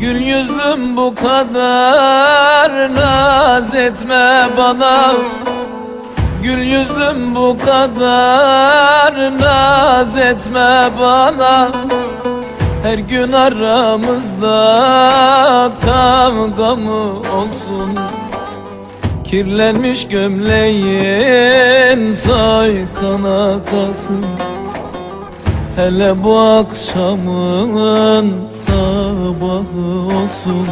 yüzlüm bu kadar naz etme bana. Gül yüzlüm bu kadar naz etme bana. Her gün aramızda kavga mı olsun? Kirlenmiş gömleğin soykana kalsın Hele bu akşamın sabahı olsun.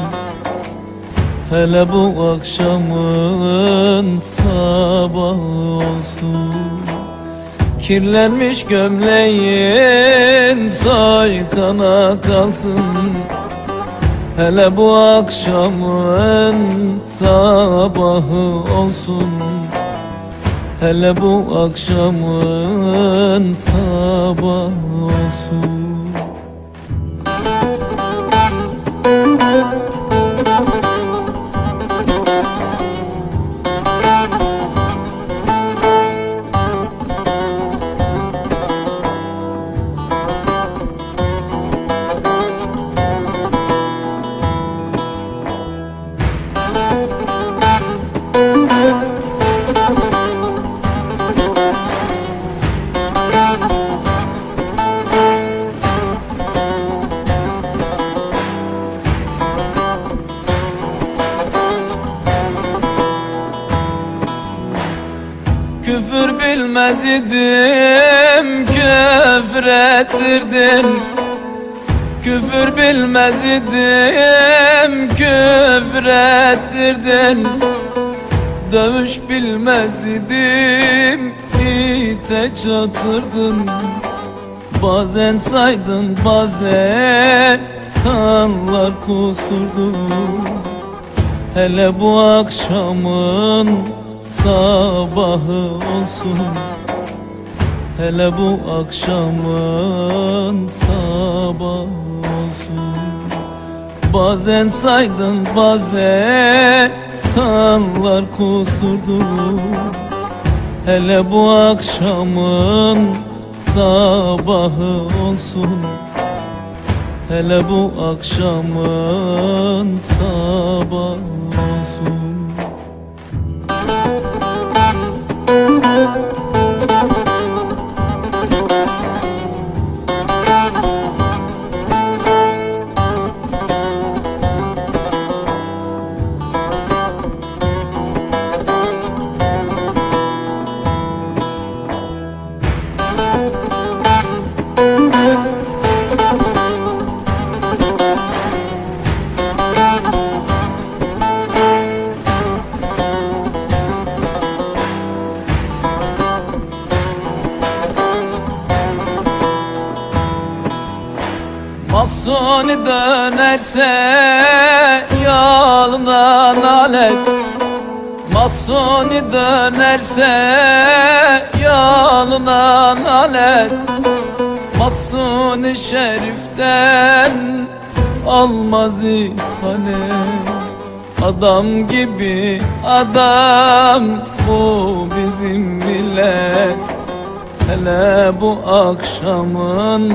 Hele bu akşamın sabahı olsun. Kirlenmiş gömleğin soykana kalsın. Hele bu akşamın sabahı olsun Hele bu akşamın sabahı olsun Bilmez idim küfür ettirdin Küfür bilmez idim küfür ettirdin Dövüş bilmez idim ite çatırdın Bazen saydın bazen kanlar kusurdun Hele bu akşamın sabahı olsun Hele bu akşamın sabahı olsun. Bazen saydın bazen kanlar kusurdun Hele bu akşamın sabahı olsun. Hele bu akşamın sabahı olsun Thank you. Mahsuni dönerse yolundan alet. Mahsuni dönerse yolundan alet. Mahsuni şeriften almaz ihanet Adam gibi adam bu bizim millet. Hele bu akşamın